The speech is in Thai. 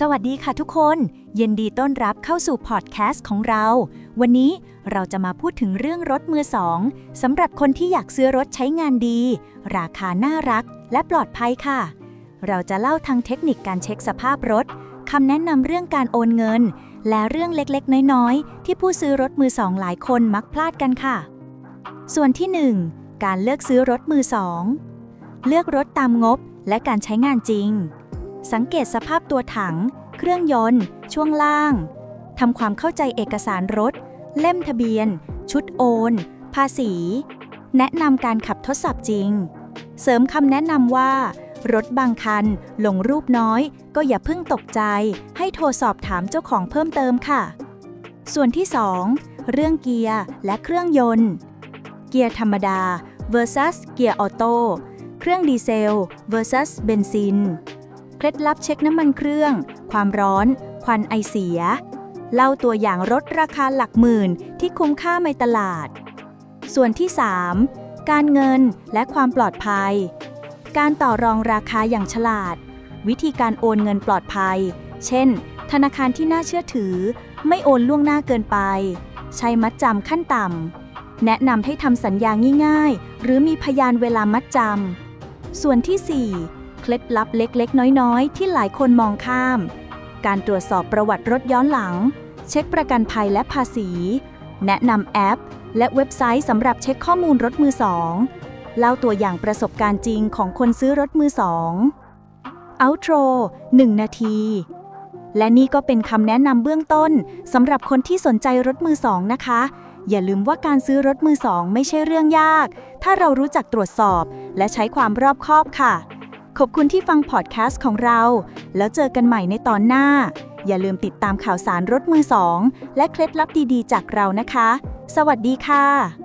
สวัสดีค่ะทุกคนยินดีต้อนรับเข้าสู่พอดแคสต์ของเรา วันนี้เราจะมาพูดถึงเรื่องรถมือสองสำหรับคนที่อยากซื้อรถใช้งานดี ราคาน่ารักและปลอดภัยค่ะ เราจะเล่าทั้งเทคนิคการเช็คสภาพรถคำแนะนำเรื่องการโอนเงิน และเรื่องเล็กๆ น้อยๆ ที่ผู้ซื้อรถมือสองหลายคนมักพลาดกันค่ะ ส่วนที่ 1 การเลือกซื้อรถมือสองเลือกรถตามงบและการใช้งานจริง สังเกตสภาพตัวถัง เครื่องยนต์ ช่วงล่างทำความเข้าใจเอกสารรถ เล่มทะเบียน ชุดโอน ภาษี แนะนำการขับทดสอบจริง เสริมคำแนะนำว่า รถบางคันลงรูปน้อย ก็อย่าเพิ่งตกใจ ให้โทรสอบถามเจ้าของเพิ่มเติมค่ะ ส่วนที่ 2 เรื่องเกียร์และเครื่องยนต์ เกียร์ธรรมดา versus เกียร์ออโต้เครื่องดีเซล versus เบนซิน ล็ดลับเช็คน้ำมันเครื่อง ความร้อน ควันไอเสีย เล่าตัวอย่างรถราคาหลักหมื่นที่คุ้มค่าในตลาด ส่วนที่ 3 การเงินและความปลอดภัย การต่อรองราคาอย่างฉลาด วิธีการโอนเงินปลอดภัย เช่น ธนาคารที่น่าเชื่อถือ ไม่โอนล่วงหน้าเกินไป ใช้มัดจำขั้นต่ำ แนะนำให้ทำสัญญาง่ายๆ หรือมีพยานเวลามัดจำ ส่วนที่ 4 เคล็ดลับเล็กๆ น้อยๆ ที่หลายคนมองข้าม การตรวจสอบประวัติรถย้อนหลัง เช็คประกันภัยและภาษี แนะนำแอป และเว็บไซต์สำหรับเช็คข้อมูลรถมือสองเล่าตัวอย่างประสบการณ์จริงของคนซื้อรถมือสอง Outro 1 นาที และนี่ก็เป็นคำแนะนำเบื้องต้นสำหรับคนที่สนใจรถมือสองนะคะ อย่าลืมว่าการซื้อรถมือสองไม่ใช่เรื่องยาก ถ้าเรารู้จักตรวจสอบและใช้ความรอบคอบค่ะ ขอบคุณที่ฟังพอดแคสต์ของเรา แล้วเจอกันใหม่ในตอนหน้า อย่าลืมติดตามข่าวสารรถมือสองและเคล็ดลับดีๆ จากเรานะคะ สวัสดีค่ะ